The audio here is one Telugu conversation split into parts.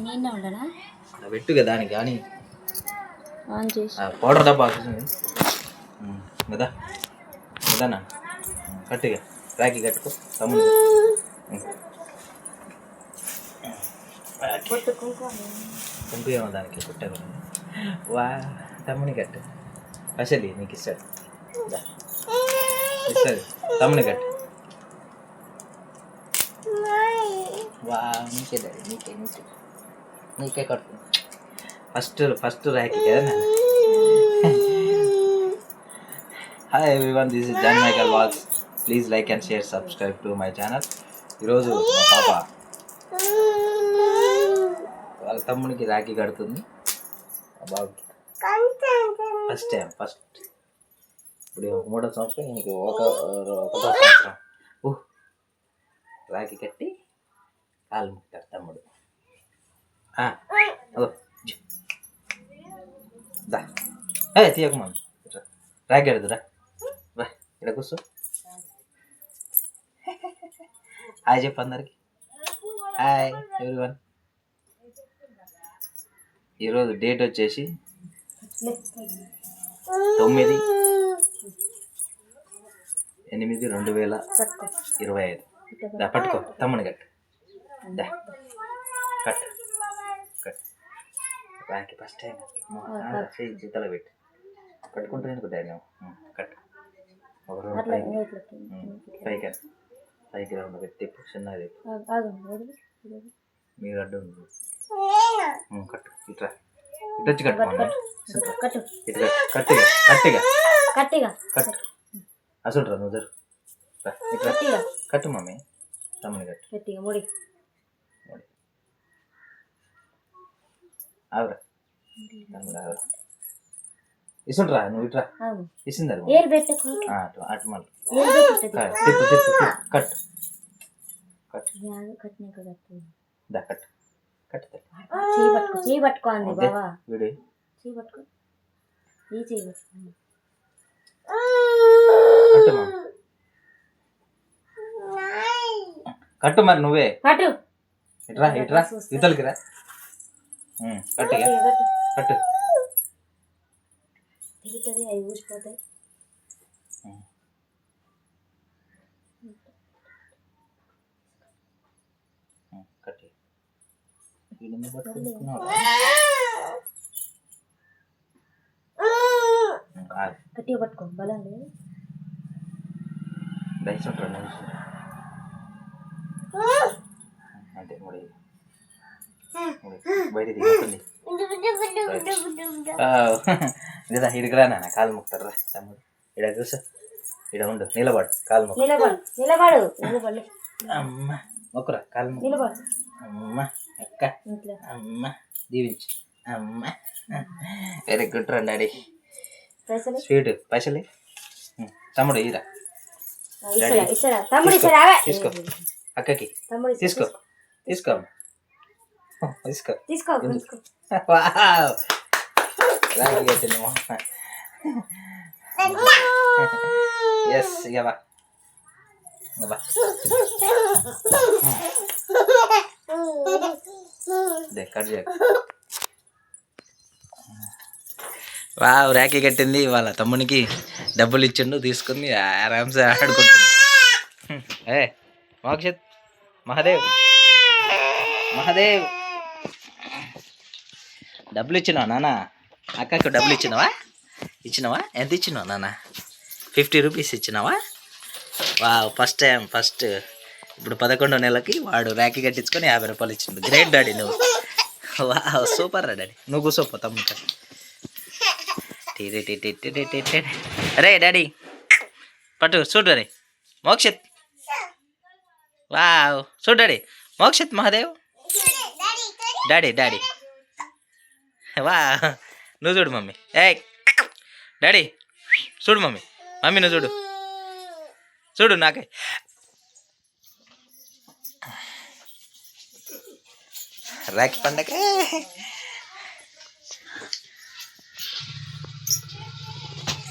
నేను ఉండనా? పెట్టుగా దానికి కానీ ఆన్ చేసి. పౌడర్ డబ్బా చూసింది కదా? కదనా కట్టిగా రాకి కట్టుకో తమ్ముడు. కుంకుమ దానికి? పుట్టగా వా తమ్ముని కట్టు. అసలు నీకు ఇస్తాడు. ఇస్తాడు. తమ్ముని కట్టు. వా నీకే నీకే. నీకే కట్టు ఫస్ట్ ఫస్ట్ ర్యాక్ కదా hi everyone this is John Michael vlogs please like and share subscribe to my channel ఈరోజు మా పాప వాళ్ళ తమ్మునికి రాఖీ కడుతుంది. బాబుకి ఫస్ట్ టైం ఫస్ట్ ఇప్పుడు ఒక మూడో సంవత్సరం ఇంక ఒక ఒకటో సంవత్సరం. ఊహ్ రాఖీ కట్టి కాలు ముక్తాడు తమ్ముడు. ఏ తీయక మనం కడుతురా రా ఇక్కడ కూర్చో హాయ్ చెప్పు అందరికి హాయ్ ఎవ్రీవన్ ఈరోజు డేట్ వచ్చేసి తొమ్మిది ఎనిమిది రెండు వేల ఇరవై ఐదు పట్టుకో తమ్ముని కట్టు కట్ రాకి ఫస్ట్ టైం చేయి జీతాలో పెట్టు. కట్టుకుంటే డాడీ కట్ ఒక రెండు పైకి. ఇట్లా పైకి రెండు పెట్టి చిన్నది. మీరు అడ్డు కట్టు. ఇట్రా. ఇటు వచ్చి కట్టు కట్టిగా కట్టిగా. కట్టు. అసలు రా నువ్వు కట్టు మమ్మీ. తమ్ముని కట్టు. గట్టిగా ముడి. తమ్ముడు ఆవురా ఇసుంట్రా నువ్వు ఇట్రా. ఆగు. ఇసిందరు ఏరు పెట్టకు. అటు అటు మళ్ళీ. ఏరు పెట్టుతుంది కా- తిప్పు తిప్పు తిప్పు. కట్టు కట్టు కట్టు. దా కట్టు కట్టు. చేయి పట్టుకో అంది. బావా. చేయి పట్టుకో. ఈ చేయి కట్టు కట్టు మరి నువ్వే. పట్టు. ఇట్రా ఇట్రా. ఇతలకి రా కట్టుగా గట్టిగా కట్టు. తిరుగుతుంది అవి ఊసిపోతాయి కట్టు. ఎందుకు పట్టుకుంటున్నావు? గట్టిగా పట్టుకో బలం లేదు దయచేసి ఉంటాడు నిమిషం అంతే ముడి. బయటికి దిగుతుంది లేదా ఇడికిరా నాన్న కాలు ముక్తారు రా తమ్ముడు ఇడ కూర్చో ఇడ ఉండు నిలబడు కాలు మొక్కు నిలబడు నిలబడు నిలబడు అమ్మ మొక్కురా కాలు మొక్కు నిలబడు అమ్మ అక్క అమ్మ దీవించు అమ్మ వెరీ గుడ్ రా డాడీ స్వీట్ పైసలు తమ్ముడు ఇరా తమ్ముడు. తీసుకో అక్కకి? తీసుకో తీసుకో ఓ, తీసుకో తీసుకో వావ్ ఎస్ ఇక బా బా కట్ వావ్ కట్టింది వాళ్ళ తమ్మునికి డబ్బులు ఇచ్చిండు తీసుకుని ఆరామ్సే ఆడుకుంటుంది. ఏ మోక్షిత్ మహాదేవ్. మహాదేవ్. డబ్బులు ఇచ్చినావా నాన్న అక్కకు డబ్బులు ఇచ్చినావా? ఇచ్చినావా ఎంత ఇచ్చినావా నాన్న ఫిఫ్టీ రూపీస్ ఇచ్చినావా? వా ఫస్ట్ టైం ఫస్ట్. ఇప్పుడు పదకొండో నెలకి వాడు ర్యాకి కట్టించుకొని యాభై రూపాయలు ఇచ్చిండు. గ్రేట్ డాడీ నువ్వు. వా సూపర్ రా డాడీ. నువ్వు కూర్చోపో తమ్ముడు రే డాడీ. పట్టు చూడు డాడీ. మోక్షిత్. వావ్ చూడు daddy. Mokshith Mahadev. Daddy daddy. వా నువ్వు చూడు మమ్మీ. ఏ డాడీ చూడు మమ్మీ. మమ్మీ నువ్వు చూడు. చూడు నాకే. రాఖీ పండగ.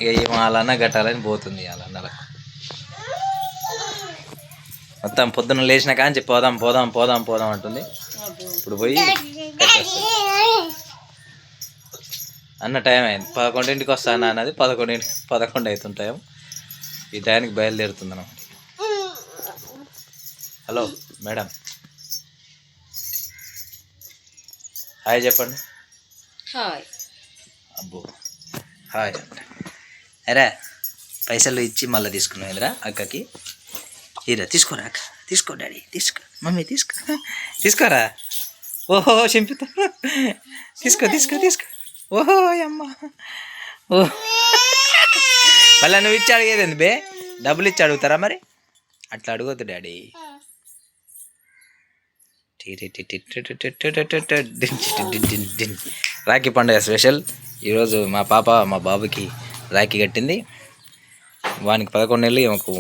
ఇక వాళ్ళన్న కట్టాలని పోతుంది వాళ్ళన్నలకు మొత్తం పొద్దున్న లేచిన కాంచి పోదాం పోదాం పోదాం పోదాం అంటుంది. ఇప్పుడు పోయి. అన్న టైం అయింది. పదకొండింటికి వస్తాను అన్నది పదకొండింటికి పదకొండు అవుతుంటాం ఈ టైంకి బయలుదేరుతుంది అన్నమాట. Hello madam. హాయ్ చెప్పండి. హాయ్ అబ్బో హాయ్ అరే పైసలు ఇచ్చి మళ్ళీ తీసుకున్నావు ఎదురా అక్కకి? ఇరా తీసుకోరా అక్క. తీసుకో డాడీ తీసుకో. మమ్మీ తీసుకో. తీసుకోరా? ఓహో చింపిత తీసుకో తీసుకో తీసుకో. ఓహో అమ్మ ఓ మళ్ళీ నువ్వు ఇచ్చి అడిగేది ఎందు బే డబ్బులు ఇచ్చి అడుగుతారా మరి అట్లా అడగొద్దు డాడీ రాఖీ పండుగ స్పెషల్ ఈరోజు మా పాప మా బాబుకి రాఖీ కట్టింది వానికి పదకొండు నెలలు ఈమెకు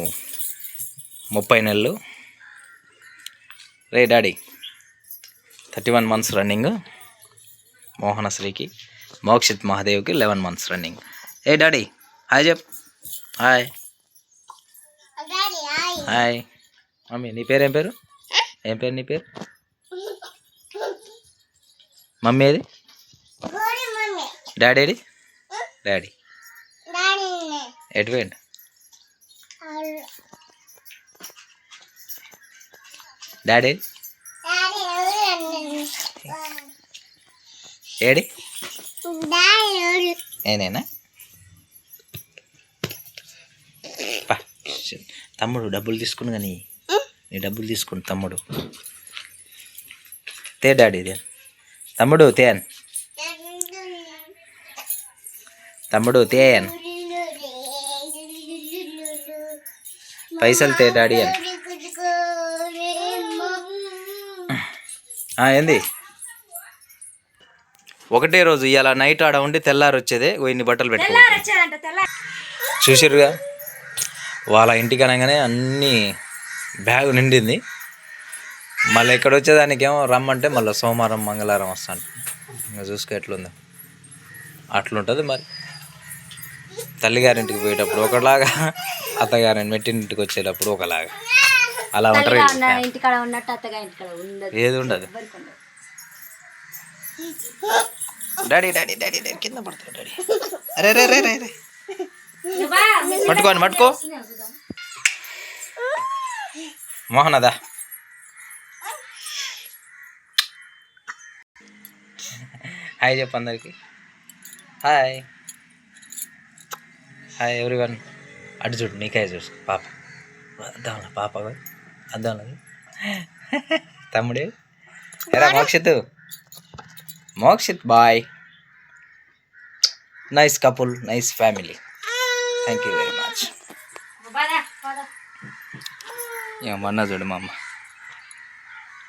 ముప్పై నెలలు రే daddy thirty one months running మోహనశ్రీకి Mokshith మహాదేవ్కి లెవెన్ మంత్స్ రన్నింగ్ ఏ డాడీ హాయ్ చెప్ హాయ్ హాయ్ మమ్మీ నీ పేరు ఏం పేరు? ఏం పేరు నీ పేరు? మమ్మీ ఏది? డాడీ ఏది? డాడీ ఎటు పోయిండు? డాడీ ఏడి నేనేనా. తమ్ముడు డబ్బులు తీసుకుని కానీ నీ డబ్బులు తీసుకుని తమ్ముడు. తే డాడీ తే తమ్ముడు తేన్ తమ్ముడు తేన్ పైసలు తే డాడీ అని. ఏంది? ఒకటే రోజు ఇవాళ నైట్ ఆడ ఉండి తెల్లారి వచ్చేదే ఇన్ని బట్టలు పెట్టుకో చూసిర్రుగా? వాళ్ళ ఇంటికి అనగానే అన్నీ బ్యాగ్ నిండింది. మళ్ళీ ఇక్కడ వచ్చేదానికి ఏమో రమ్మంటే మళ్ళీ సోమవారం మంగళవారం వస్తాను. ఇంకా చూసుకో ఎట్లుందో. అట్లుంటుంది మరి. తల్లిగారింటికి పోయేటప్పుడు ఒకలాగా అత్తగారి మెట్టింటికి వచ్చేటప్పుడు ఒకలాగా. అలా ఉంటారు ఏది ఉండదు. డాడీ డాడీ డాడీ డాడీ కింద పడతాడు డాడీ అరే రే రే రే రే. పట్టుకోండి పట్టుకో. మోహన్ అదా హాయ్ చెప్పు అందరికి. హాయ్ హాయ్ ఎవ్రీవన్ అటు చూడు నీకే చూసు పాప. అద్దాం పాప. అద్దాం తమ్ముడు. ఎరా Mokshith. Mokshith bye nice couple nice family thank you very much. ఏమన్నా చూడు మా అమ్మ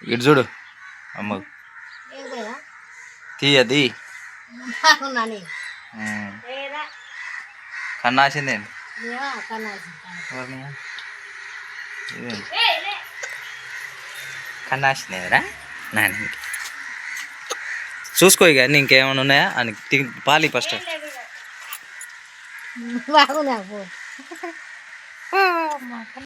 ఇటు చూడు అమ్మ? తీయది బాగున్నా నీ. ఉమ్. లేదా? కన్నాసిందేంటి ఏమో కన్నాసి. ఏయ్, లే. కన్నాసిందేరా నాని చూసుకో ఇక అన్నీ ఇంకేమైనా ఉన్నాయా? అని తి- పాలి ఫస్ట్. బాగున్నా